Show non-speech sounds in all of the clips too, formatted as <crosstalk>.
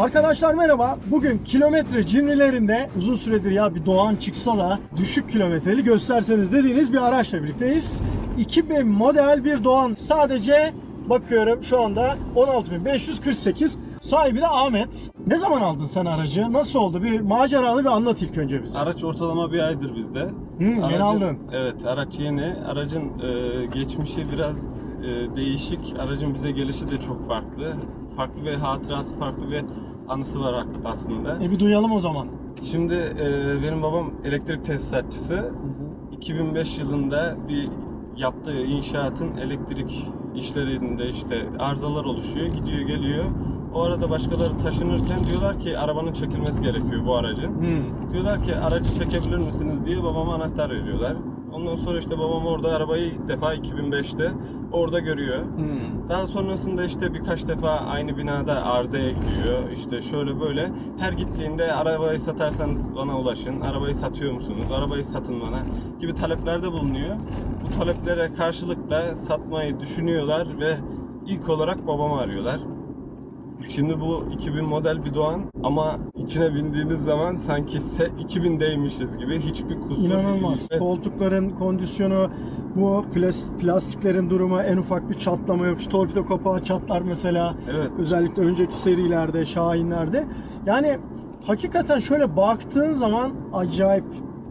Arkadaşlar merhaba. Bugün kilometre cimrilerinde uzun süredir ya bir Doğan çıksa da düşük kilometreli gösterseniz dediğiniz bir araçla birlikteyiz. 2000 model bir Doğan. Sadece bakıyorum şu anda 16548. Sahibi de Ahmet. Ne zaman aldın sen aracı? Nasıl oldu? Bir maceranı bir anlat ilk önce bize. Araç ortalama bir aydır bizde. Hı, yeni Aracın- aldın. Evet, araç yeni. Aracın e, geçmişi biraz e, değişik. Aracın bize gelişi de çok farklı. Farklı bir hatırası, farklı bir anısı var aslında. E bir duyalım o zaman. Şimdi e, benim babam elektrik tesisatçısı. 2005 yılında bir yaptığı inşaatın elektrik işlerinde işte arızalar oluşuyor, gidiyor geliyor. O arada başkaları taşınırken diyorlar ki arabanın çekilmesi gerekiyor bu aracın. Hmm. Diyorlar ki aracı çekebilir misiniz diye babama anahtar veriyorlar. Ondan sonra işte babam orada arabayı ilk defa 2005'te orada görüyor. Hmm. Daha sonrasında işte birkaç defa aynı binada arızaya gidiyor. İşte şöyle böyle. Her gittiğinde arabayı satarsanız bana ulaşın. Arabayı satıyor musunuz? Arabayı satın bana gibi taleplerde bulunuyor. Bu taleplere karşılık da satmayı düşünüyorlar ve ilk olarak babamı arıyorlar. Şimdi bu 2000 model bir Doğan ama içine bindiğiniz zaman sanki se- 2000'deymişiz gibi hiçbir kusur İnanılmaz. Evet. Koltukların kondisyonu, bu plas- plastiklerin durumu, en ufak bir çatlama yok. Şu torpido kapağı çatlar mesela. Evet. Özellikle önceki serilerde, Şahinlerde. Yani hakikaten şöyle baktığın zaman acayip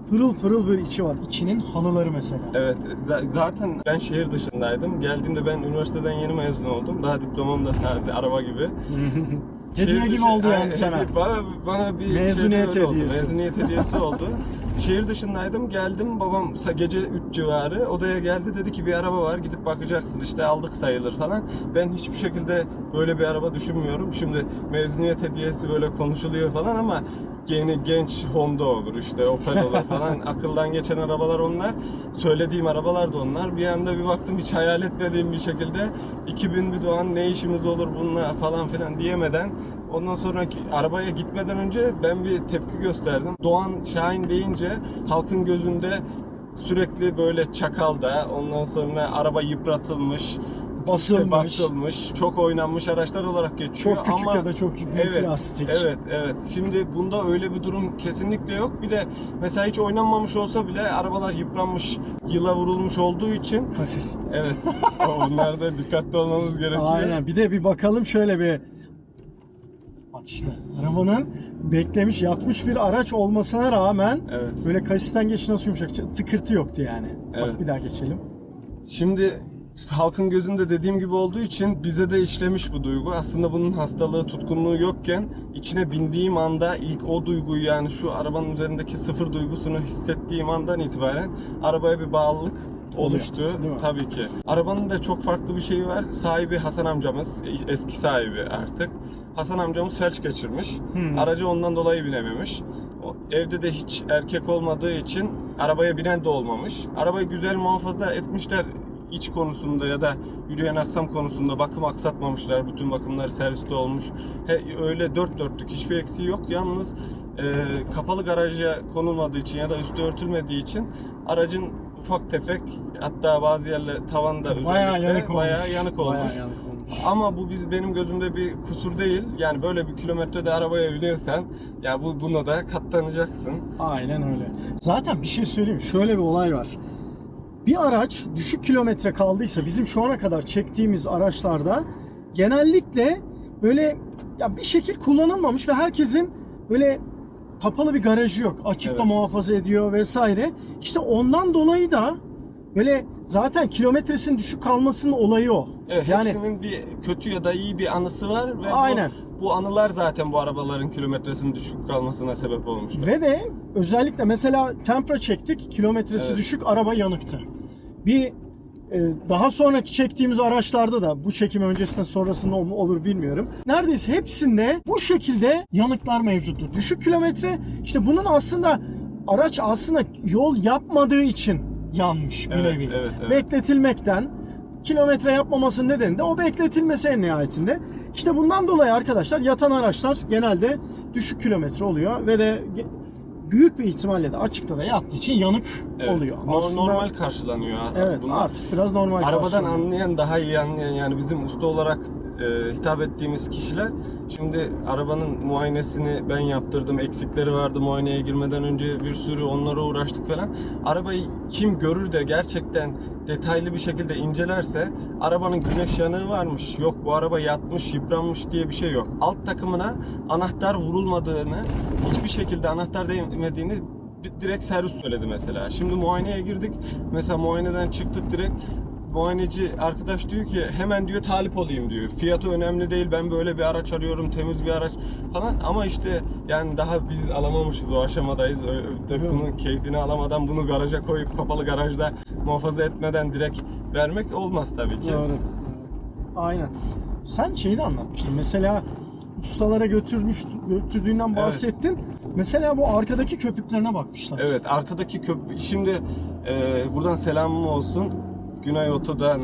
pırıl pırıl bir içi var. İçinin halıları mesela. Evet, za- zaten ben şehir dışındaydım. Geldiğimde ben üniversiteden yeni mezun oldum. Daha diplomam da taze, araba gibi. <laughs> Hediye gibi oldu yani sana. <laughs> Bana, bana bir Mezuniyet şey öyle oldu. hediyesi. Mezuniyet hediyesi oldu. <laughs> Şehir dışındaydım, geldim. Babam gece 3 civarı odaya geldi. Dedi ki bir araba var, gidip bakacaksın. İşte aldık sayılır falan. Ben hiçbir şekilde böyle bir araba düşünmüyorum. Şimdi mezuniyet hediyesi böyle konuşuluyor falan ama yeni genç Honda olur işte Opel olur <laughs> falan akıldan geçen arabalar onlar söylediğim arabalar da onlar bir anda bir baktım hiç hayal etmediğim bir şekilde 2000 bir Doğan ne işimiz olur bununla falan filan diyemeden ondan sonraki arabaya gitmeden önce ben bir tepki gösterdim Doğan Şahin deyince halkın gözünde sürekli böyle çakalda ondan sonra araba yıpratılmış Basılmış. basılmış, çok oynanmış araçlar olarak geçiyor Çok küçük ama ya da çok büyük evet, plastik. Evet, evet. Şimdi bunda öyle bir durum kesinlikle yok. Bir de mesela hiç oynanmamış olsa bile arabalar yıpranmış, yıla vurulmuş olduğu için Kasis. evet. <laughs> Onlarda dikkatli olmamız gerekiyor. Aynen. Bir de bir bakalım şöyle bir Bak işte arabanın beklemiş yatmış bir araç olmasına rağmen Evet. böyle kasisten geç nasıl yumuşak tıkırtı yoktu yani. Bak Evet. bir daha geçelim. Şimdi halkın gözünde dediğim gibi olduğu için bize de işlemiş bu duygu. Aslında bunun hastalığı, tutkunluğu yokken içine bindiğim anda ilk o duyguyu yani şu arabanın üzerindeki sıfır duygusunu hissettiğim andan itibaren arabaya bir bağlılık oluştu. Tabii ki. Arabanın da çok farklı bir şeyi var. Sahibi Hasan amcamız, eski sahibi artık. Hasan amcamız felç geçirmiş. Hmm. Aracı ondan dolayı binememiş. Evde de hiç erkek olmadığı için arabaya binen de olmamış. Arabayı güzel muhafaza etmişler iç konusunda ya da yürüyen aksam konusunda bakım aksatmamışlar. Bütün bakımlar serviste olmuş. He, öyle dört dörtlük hiçbir eksiği yok. Yalnız e, kapalı garaja konulmadığı için ya da üstü örtülmediği için aracın ufak tefek hatta bazı yerler tavanda Bayağı yanık olmuş. bayağı yanık olmuş. Bayağı yanık olmuş. Ama bu biz benim gözümde bir kusur değil. Yani böyle bir kilometrede arabaya biniyorsan ya bu buna da katlanacaksın. Aynen öyle. Zaten bir şey söyleyeyim. Şöyle bir olay var. Bir araç düşük kilometre kaldıysa bizim şu ana kadar çektiğimiz araçlarda genellikle böyle ya bir şekil kullanılmamış ve herkesin böyle kapalı bir garajı yok. Açıkta Evet. muhafaza ediyor vesaire. İşte ondan dolayı da böyle zaten kilometresinin düşük kalmasının olayı o. Evet, yani hepsinin bir kötü ya da iyi bir anısı var ve Aynen. bu, bu anılar zaten bu arabaların kilometresinin düşük kalmasına sebep olmuş. Ve de özellikle mesela Tempra çektik. Kilometresi Evet. düşük araba yanıktı. Bir e, daha sonraki çektiğimiz araçlarda da bu çekim öncesinde sonrasında ol- olur bilmiyorum. Neredeyse hepsinde bu şekilde yanıklar mevcuttu. Düşük kilometre işte bunun aslında araç aslında yol yapmadığı için yanmış bir Evet, nevi. evet, evet. Bekletilmekten kilometre yapmamasının nedeni de o bekletilmesi en nihayetinde. İşte bundan dolayı arkadaşlar yatan araçlar genelde düşük kilometre oluyor ve de büyük bir ihtimalle de açıkta da yattığı için yanık Evet. oluyor. Aslında- normal karşılanıyor. Evet bunlar. artık biraz normal Arabadan anlayan, daha iyi anlayan yani bizim usta olarak e, hitap ettiğimiz kişiler şimdi arabanın muayenesini ben yaptırdım. Eksikleri vardı muayeneye girmeden önce bir sürü onlara uğraştık falan. Arabayı kim görür de gerçekten detaylı bir şekilde incelerse arabanın güneş yanığı varmış. Yok bu araba yatmış, yıpranmış diye bir şey yok. Alt takımına anahtar vurulmadığını, hiçbir şekilde anahtar değmediğini direkt servis söyledi mesela. Şimdi muayeneye girdik. Mesela muayeneden çıktık direkt muayeneci arkadaş diyor ki hemen diyor talip olayım diyor. Fiyatı önemli değil. Ben böyle bir araç arıyorum. Temiz bir araç falan. Ama işte yani daha biz alamamışız o aşamadayız. Bunun keyfini alamadan bunu garaja koyup kapalı garajda muhafaza etmeden direkt vermek olmaz tabii ki. Doğru. Aynen. Sen şeyi de anlatmıştın. Mesela ustalara götürmüş götürdüğünden bahsettin. Mesela bu arkadaki köpüklerine bakmışlar. Evet arkadaki köprü şimdi e, buradan selamım olsun Günay Oto'dan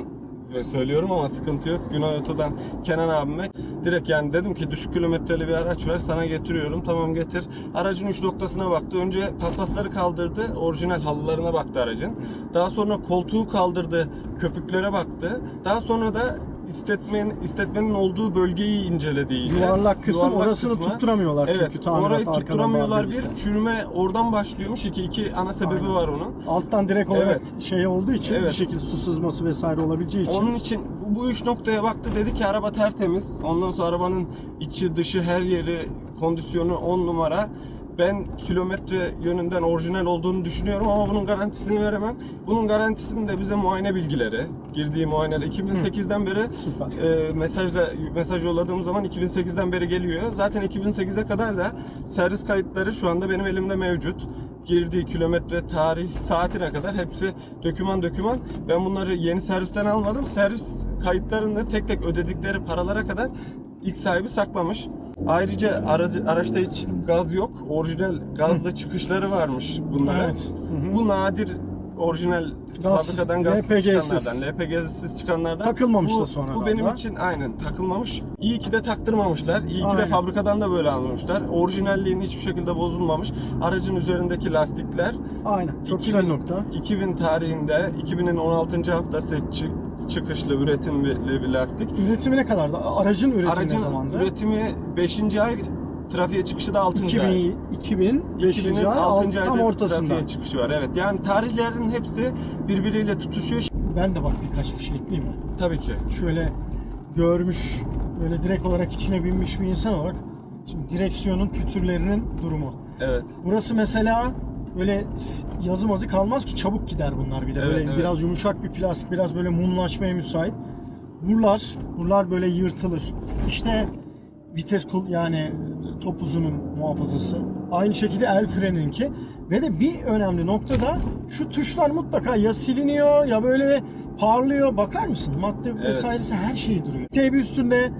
ve söylüyorum ama sıkıntı yok. Günay Oto'dan Kenan abime direkt yani dedim ki düşük kilometreli bir araç ver sana getiriyorum. Tamam getir. Aracın uç noktasına baktı. Önce paspasları kaldırdı. Orijinal halılarına baktı aracın. Daha sonra koltuğu kaldırdı. Köpüklere baktı. Daha sonra da istetmenin, istetmenin olduğu bölgeyi inceledi. iyice. Yuvarlak kısım Yuvarlak orasını kısmı. tutturamıyorlar çünkü Evet, tamirat orayı arkadan tutturamıyorlar bağlıysa. bir. Çürüme oradan başlıyormuş. İki, iki ana sebebi Aynen. var onun. Alttan direkt olarak Evet. şey olduğu için Evet. bir şekilde su sızması vesaire olabileceği için. Onun için bu, bu üç noktaya baktı dedi ki araba tertemiz. Ondan sonra arabanın içi dışı her yeri kondisyonu 10 numara. Ben kilometre yönünden orijinal olduğunu düşünüyorum ama bunun garantisini veremem. Bunun garantisini de bize muayene bilgileri, girdiği muayeneler 2008'den beri Süper. e, mesajla mesaj yolladığım zaman 2008'den beri geliyor. Zaten 2008'e kadar da servis kayıtları şu anda benim elimde mevcut. Girdiği kilometre, tarih, saatine kadar hepsi döküman döküman. Ben bunları yeni servisten almadım. Servis kayıtlarını tek tek ödedikleri paralara kadar ilk sahibi saklamış. Ayrıca aracı, araçta hiç gaz yok. Orijinal gazla çıkışları varmış bunlara. Evet. Hı hı. Bu nadir orijinal Gazsız, fabrikadan gazsız LPG'siz. çıkanlardan, LPG'siz çıkanlardan. Takılmamış bu, da sonra Bu benim için aynen takılmamış. İyi ki de taktırmamışlar. İyi ki de fabrikadan da böyle almamışlar. Orijinalliğin hiçbir şekilde bozulmamış. Aracın üzerindeki lastikler Aynen. Çok güzel nokta. 2000 tarihinde 2000'in 16. haftası çıkışlı üretimli bir lastik. Üretimi ne kadardı? Aracın üretimi ne Aracın zamandı? üretimi 5. ay, trafiğe çıkışı da 6. ay. 2000, 2000 5. 2000'in ay 6. 6 tam ortasında. trafiğe çıkışı var. Evet. Yani tarihlerin hepsi birbiriyle tutuşuyor. Ben de bak birkaç bir şey ekleyeyim mi? Tabii ki. Şöyle görmüş, böyle direkt olarak içine binmiş bir insan olarak şimdi direksiyonun pütürlerinin durumu. Evet. Burası mesela böyle yazı mazı kalmaz ki çabuk gider bunlar bir de. Evet, böyle evet. biraz yumuşak bir plastik, biraz böyle mumlaşmaya müsait. Buralar, buralar böyle yırtılır. İşte vites kul yani topuzunun muhafazası. Aynı şekilde el freninki. Ve de bir önemli noktada şu tuşlar mutlaka ya siliniyor ya böyle parlıyor. Bakar mısın? Madde Evet. vesairesi her şey duruyor. Tebi üstünde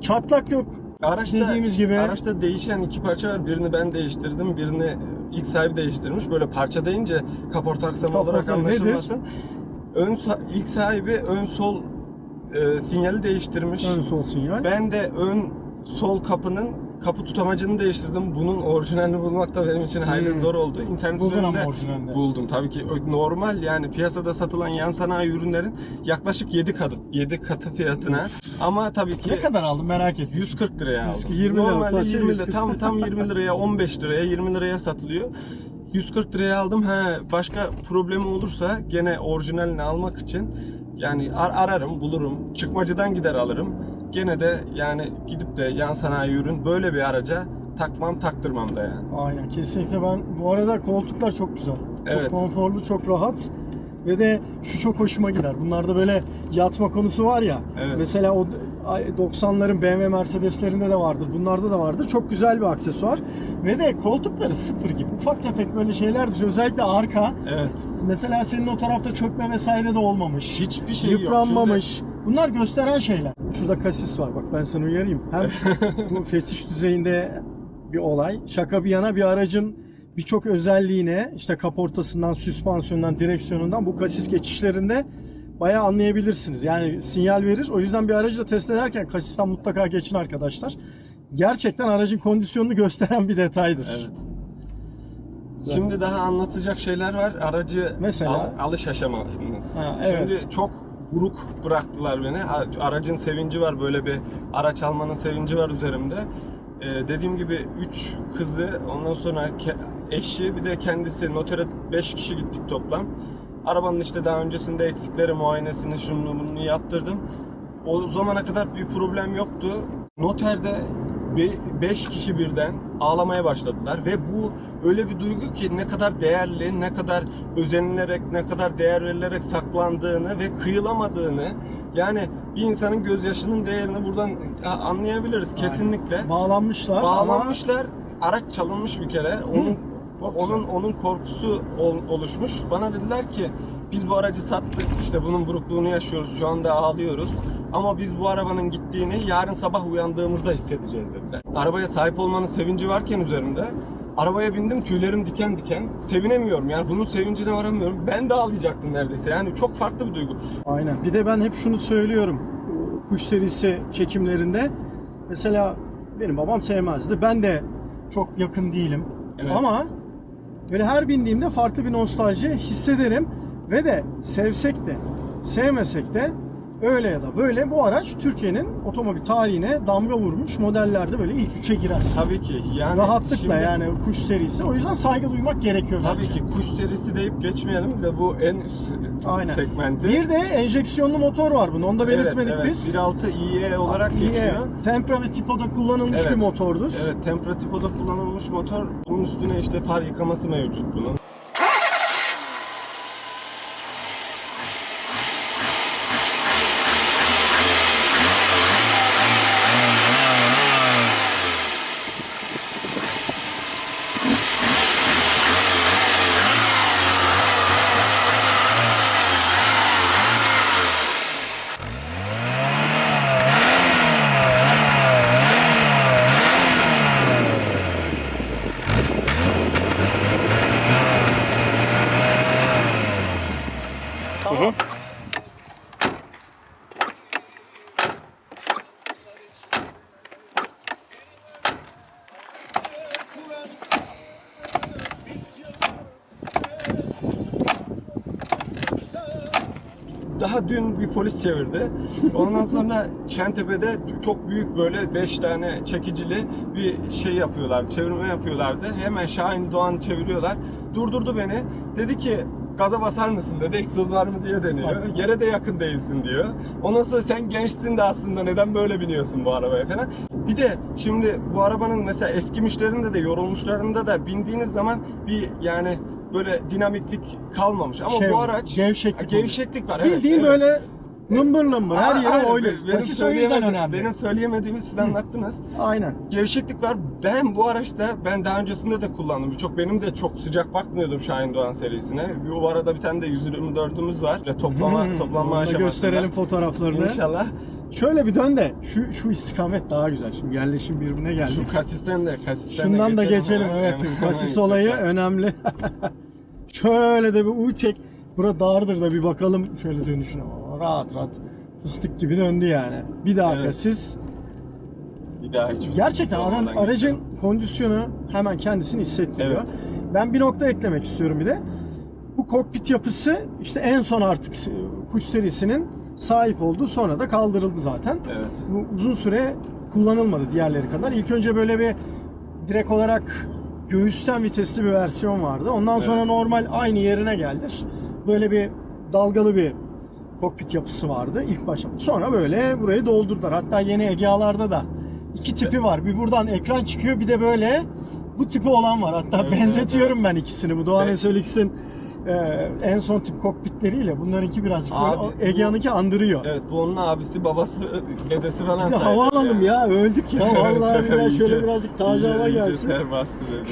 çatlak yok. Araçta, Dediğimiz gibi- araçta değişen iki parça var. Birini ben değiştirdim, birini ilk sahibi değiştirmiş. Böyle parça deyince kaporta aksamı olarak Kaporta nedir? anlaşılmasın. Ön ilk sahibi ön sol e, sinyali değiştirmiş. Ön sol sinyal. Ben de ön sol kapının kapı tutamacını değiştirdim. Bunun orijinalini bulmak da benim için hayli Hmm. zor oldu. İnternet Buldun ama üzerinde orijinalini. buldum. Tabii ki normal yani piyasada satılan yan sanayi ürünlerin yaklaşık 7 katı 7 katı fiyatına. Ama tabii ki Ne kadar aldın merak ettim. 140 liraya aldım. 120 lira Normalde parça, 20 lira 140. tam tam 20 liraya <laughs> 15 liraya 20 liraya satılıyor. 140 liraya aldım. He başka problemi olursa gene orijinalini almak için yani ar- ararım, bulurum. Çıkmacıdan gider alırım. Gene de yani gidip de yan sanayi ürün böyle bir araca takmam, taktırmam da yani. Aynen kesinlikle ben bu arada koltuklar çok güzel. Evet. Çok konforlu, çok rahat. Ve de şu çok hoşuma gider. Bunlarda böyle yatma konusu var ya. Evet. Mesela o 90'ların BMW Mercedes'lerinde de vardır. Bunlarda da vardır. Çok güzel bir aksesuar. Ve de koltukları sıfır gibi. Ufak tefek böyle şeylerdir. Özellikle arka. Evet. Mesela senin o tarafta çökme vesaire de olmamış. Hiçbir şey yok. Yıpranmamış. Bunlar gösteren şeyler. Şurada kasis var bak ben seni uyarayım. Hem <laughs> bu fetiş düzeyinde bir olay. Şaka bir yana bir aracın birçok özelliğine işte kaportasından, süspansiyonundan, direksiyonundan bu kasis geçişlerinde bayağı anlayabilirsiniz. Yani sinyal verir. O yüzden bir aracı da test ederken kasisten mutlaka geçin arkadaşlar. Gerçekten aracın kondisyonunu gösteren bir detaydır. Evet. Şimdi daha anlatacak şeyler var. Aracı Mesela? al- alış aşaması. Ha, evet. Şimdi çok buruk bıraktılar beni. Aracın sevinci var böyle bir araç almanın sevinci var üzerimde. Ee, dediğim gibi 3 kızı, ondan sonra eşi bir de kendisi notere 5 kişi gittik toplam. Arabanın işte daha öncesinde eksikleri muayenesini şunu bunu yaptırdım. O zamana kadar bir problem yoktu. Noterde 5 kişi birden ağlamaya başladılar ve bu öyle bir duygu ki ne kadar değerli, ne kadar özenilerek, ne kadar değer verilerek saklandığını ve kıyılamadığını yani bir insanın gözyaşının değerini buradan anlayabiliriz kesinlikle. Bağlanmışlar ama Bağlanmışlar. Araç çalınmış bir kere. Onun güzel. onun onun korkusu ol- oluşmuş. Bana dediler ki biz bu aracı sattık. işte bunun burukluğunu yaşıyoruz. Şu anda ağlıyoruz. Ama biz bu arabanın gittiğini yarın sabah uyandığımızda hissedeceğiz dediler. Arabaya sahip olmanın sevinci varken üzerimde arabaya bindim tüylerim diken diken. Sevinemiyorum. Yani bunun sevincine varamıyorum. Ben de ağlayacaktım neredeyse. Yani çok farklı bir duygu. Aynen. Bir de ben hep şunu söylüyorum. Kuş serisi çekimlerinde mesela benim babam sevmezdi. Ben de çok yakın değilim. Evet. Ama böyle her bindiğimde farklı bir nostalji hissederim. Ve de sevsek de sevmesek de öyle ya da böyle bu araç Türkiye'nin otomobil tarihine damga vurmuş modellerde böyle ilk üçe girer. Tabii ki. Yani Rahatlıkla şimdi- yani kuş serisi. O yüzden saygı duymak gerekiyor. Tabii bence. ki kuş serisi deyip geçmeyelim de bu en üst Aynen. segmenti. Bir de enjeksiyonlu motor var bunu. Onu da belirtmedik evet, evet. biz. 1.6 IE olarak İyi, geçiyor. Tempra ve Tipo'da kullanılmış Evet. bir motordur. Evet, Tempra Tipo'da kullanılmış motor. Bunun üstüne işte far yıkaması mevcut bunun. Daha dün bir polis çevirdi. Ondan sonra Şentepe'de çok büyük böyle 5 tane çekicili bir şey yapıyorlar, çevirme yapıyorlardı. Hemen Şahin Doğan çeviriyorlar. Durdurdu beni. Dedi ki gaza basar mısın dedi. Egzoz var mı diye deniyor. Bak. Yere de yakın değilsin diyor. Ondan sonra sen gençsin de aslında neden böyle biniyorsun bu arabaya falan. Bir de şimdi bu arabanın mesela eskimişlerinde de yorulmuşlarında da bindiğiniz zaman bir yani böyle dinamiklik kalmamış. Ama Şey, bu araç gevşeklik Ha, gevşeklik var. evet, Bildiğin evet. böyle lımbır lımbır her yere aynen. oynuyor. Benim Basit o yüzden söyleyemediğim- önemli. Benim söyleyemediğimi siz anlattınız. Aynen. Gevşeklik var. Ben bu araçta ben daha öncesinde de kullandım. Birçok benim de çok sıcak bakmıyordum Şahin Doğan serisine. Bu arada bir tane de 124'ümüz var. Ve toplama Hmm, toplanma onu da aşamasında. gösterelim fotoğraflarını. İnşallah. Şöyle bir dön de şu şu istikamet daha güzel. Şimdi yerleşim birbirine geldik. Şu kasisten de kasisten Şundan de da geçelim hemen. evet. Hemen Kasis geçelim. olayı önemli. <laughs> Şöyle de bir uç çek. Bura dardır da bir bakalım şöyle dönüşüne. Rahat rahat. Fıstık gibi döndü yani. Bir daha Evet. kasis. Bir daha hiçbir Gerçekten sıkıntı ara- olmadan aracın geçiyorum. kondisyonu hemen kendisini hissettiriyor. Evet. Ben bir nokta eklemek istiyorum bir de. Bu kokpit yapısı işte en son artık kuş serisinin sahip olduğu sonra da kaldırıldı zaten. Evet. Bu uzun süre kullanılmadı diğerleri kadar. İlk önce böyle bir direkt olarak göğüsten vitesli bir versiyon vardı. Ondan sonra Evet. normal aynı yerine geldi. Böyle bir dalgalı bir kokpit yapısı vardı ilk başta. Sonra böyle burayı doldurdular. Hatta yeni Egea'larda da iki tipi var. Bir buradan ekran çıkıyor bir de böyle bu tipi olan var. Hatta Evet, benzetiyorum ben ikisini. Bu Doğan Evet. E, en son tip kokpitleriyle bunlarınki birazcık Abi, Egea'nınki andırıyor. Evet bu onun abisi, babası, dedesi falan sayılır hava alalım yani. ya öldük ya vallahi <laughs> billahi şöyle birazcık taze hava gelsin.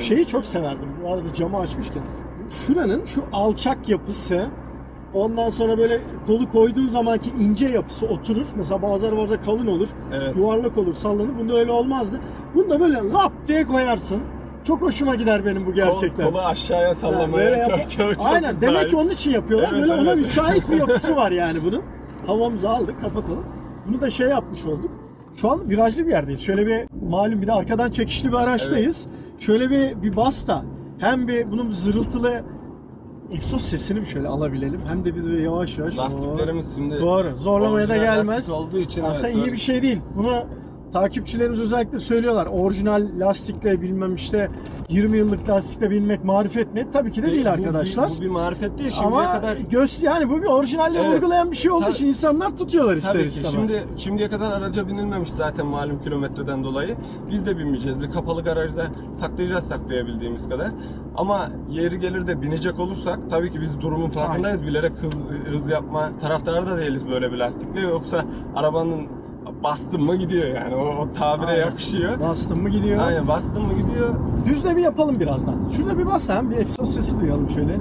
Şeyi çok severdim bu arada camı açmışken. Şuranın şu alçak yapısı ondan sonra böyle kolu koyduğun zamanki ince yapısı oturur. Mesela bazı arabalarda kalın olur. Evet. Yuvarlak olur sallanır. Bunda öyle olmazdı. Bunda böyle lap diye koyarsın. Çok hoşuma gider benim bu gerçekten. Kol, kolu aşağıya Yani sallamaya böyle çok çok çok Aynen demek müsait. ki onun için yapıyorlar. Evet, böyle ona evet. müsait bir yapısı <laughs> var yani bunun. Havamızı aldık kapatalım. Bunu da şey yapmış olduk. Şu an virajlı bir yerdeyiz. Şöyle bir malum bir de arkadan çekişli bir araçtayız. Şöyle bir bir bas da hem bir bunun zırıltılı egzoz sesini bir şöyle alabilelim. Hem de bir de yavaş yavaş. Lastiklerimiz şimdi Doğru. Zorlamaya da gelmez. olduğu için Aslında evet, iyi öyle. bir şey değil. Bunu takipçilerimiz özellikle söylüyorlar. Orijinal lastikle bilmem işte 20 yıllık lastikle binmek marifet mi? Tabii ki de değil Bu- arkadaşlar. Bu, bu bir marifet değil. Şimdiye Ama kadar göz yani bu bir orijinalle Evet. vurgulayan bir şey olduğu Tabii- için insanlar tutuyorlar ister Tabii ki. istemez. Şimdi şimdiye kadar araca binilmemiş zaten malum kilometreden dolayı. Biz de binmeyeceğiz. Bir kapalı garajda saklayacağız saklayabildiğimiz kadar. Ama yeri gelir de binecek olursak tabii ki biz durumun farkındayız. Bilerek hız hız yapma taraftarı da değiliz böyle bir lastikle. Yoksa arabanın bastın mı gidiyor yani. O, o tabire Aynen. yakışıyor. Bastın mı gidiyor. Aynen bastın mı gidiyor. Düz de bir yapalım birazdan. Şurada bir bas hem bir egzoz sesi duyalım şöyle.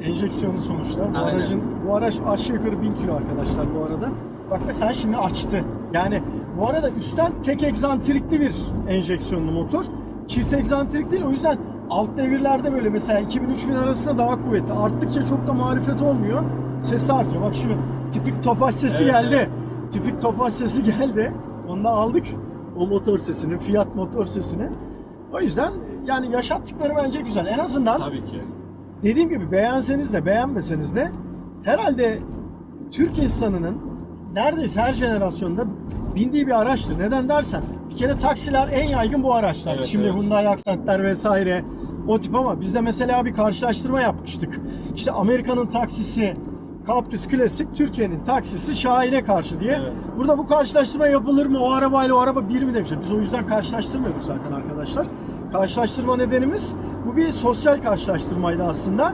Enjeksiyonu sonuçta. Bu Aynen. aracın bu araç aşağı yukarı 1000 kilo arkadaşlar bu arada. Bak mesela şimdi açtı. Yani bu arada üstten tek egzantrikli bir enjeksiyonlu motor. Çift egzantrik değil o yüzden alt devirlerde böyle mesela 2000-3000 arasında daha kuvvetli. Arttıkça çok da marifet olmuyor. Sesi artıyor. Bak şu tipik tofaş sesi Evet, geldi. evet. Tipik tofaş sesi geldi. Onu da aldık. O motor sesini, Fiat motor sesini. O yüzden yani yaşattıkları bence güzel. En azından Tabii ki. dediğim gibi beğenseniz de beğenmeseniz de herhalde Türk insanının neredeyse her jenerasyonda bindiği bir araçtır. Neden dersen bir kere taksiler en yaygın bu araçlar. Evet, Şimdi evet. Hyundai Accent'ler vesaire o tip ama biz de mesela bir karşılaştırma yapmıştık. İşte Amerika'nın taksisi Caprice Classic, Türkiye'nin taksisi Şahin'e karşı diye. Evet. Burada bu karşılaştırma yapılır mı? O arabayla o araba bir mi demişler. Biz o yüzden karşılaştırmıyorduk zaten arkadaşlar. Karşılaştırma nedenimiz bu bir sosyal karşılaştırmaydı aslında.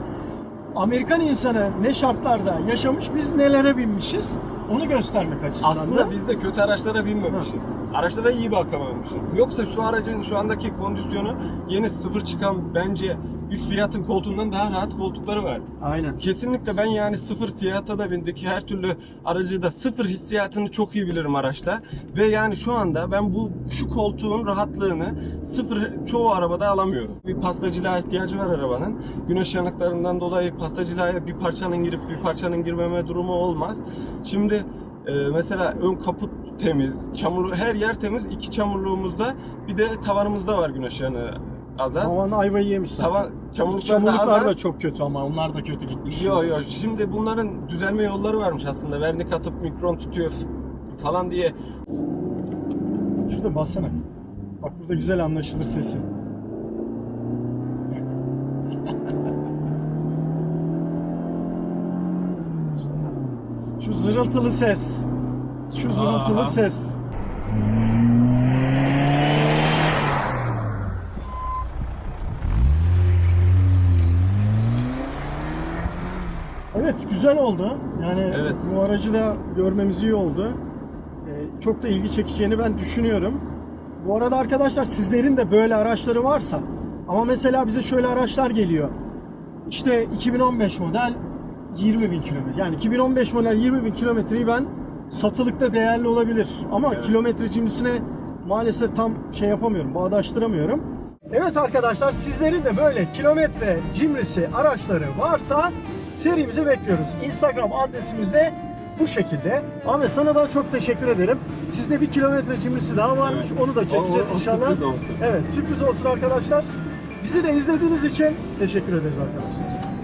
Amerikan insanı ne şartlarda yaşamış, biz nelere binmişiz onu göstermek açısından da. Aslında biz de kötü araçlara binmemişiz. Araçlara iyi bakamamışız. Yoksa şu aracın şu andaki kondisyonu yeni sıfır çıkan bence bir Fiat'ın koltuğundan daha rahat koltukları var. Aynen. Kesinlikle ben yani sıfır Fiat'a da bindik. Her türlü aracı da sıfır hissiyatını çok iyi bilirim araçta. Ve yani şu anda ben bu şu koltuğun rahatlığını sıfır çoğu arabada alamıyorum. Bir pastacılığa ihtiyacı var arabanın. Güneş yanıklarından dolayı pastacılığa bir parçanın girip bir parçanın girmeme durumu olmaz. Şimdi e, mesela ön kaput temiz, çamur her yer temiz. İki çamurluğumuzda bir de tavanımızda var güneş yanığı az az. Tavan ayvayı yemiş zaten. Tavan çamurluklar, da az da çok kötü ama onlar da kötü gitmiş. Yok yok şimdi bunların düzelme yolları varmış aslında. Vernik atıp mikron tutuyor falan diye. Şurada bassana. Bak burada güzel anlaşılır sesi. Şu zırıltılı ses. Şu zırıltılı Aha. ses. Evet güzel oldu. Yani Evet. bu aracı da görmemiz iyi oldu. Ee, çok da ilgi çekeceğini ben düşünüyorum. Bu arada arkadaşlar sizlerin de böyle araçları varsa ama mesela bize şöyle araçlar geliyor. İşte 2015 model 20 bin kilometre. Yani 2015 model 20 bin kilometreyi ben satılıkta değerli olabilir. Ama Evet. kilometre cimrisine maalesef tam şey yapamıyorum, bağdaştıramıyorum. Evet arkadaşlar sizlerin de böyle kilometre cimrisi araçları varsa serimizi bekliyoruz. Instagram adresimiz de bu şekilde. Ahmet sana da çok teşekkür ederim. Sizde bir kilometre cimrisi daha varmış. Evet. Onu da çekeceğiz O- o inşallah. sürpriz olsun. Evet sürpriz olsun arkadaşlar. Bizi de izlediğiniz için teşekkür ederiz arkadaşlar.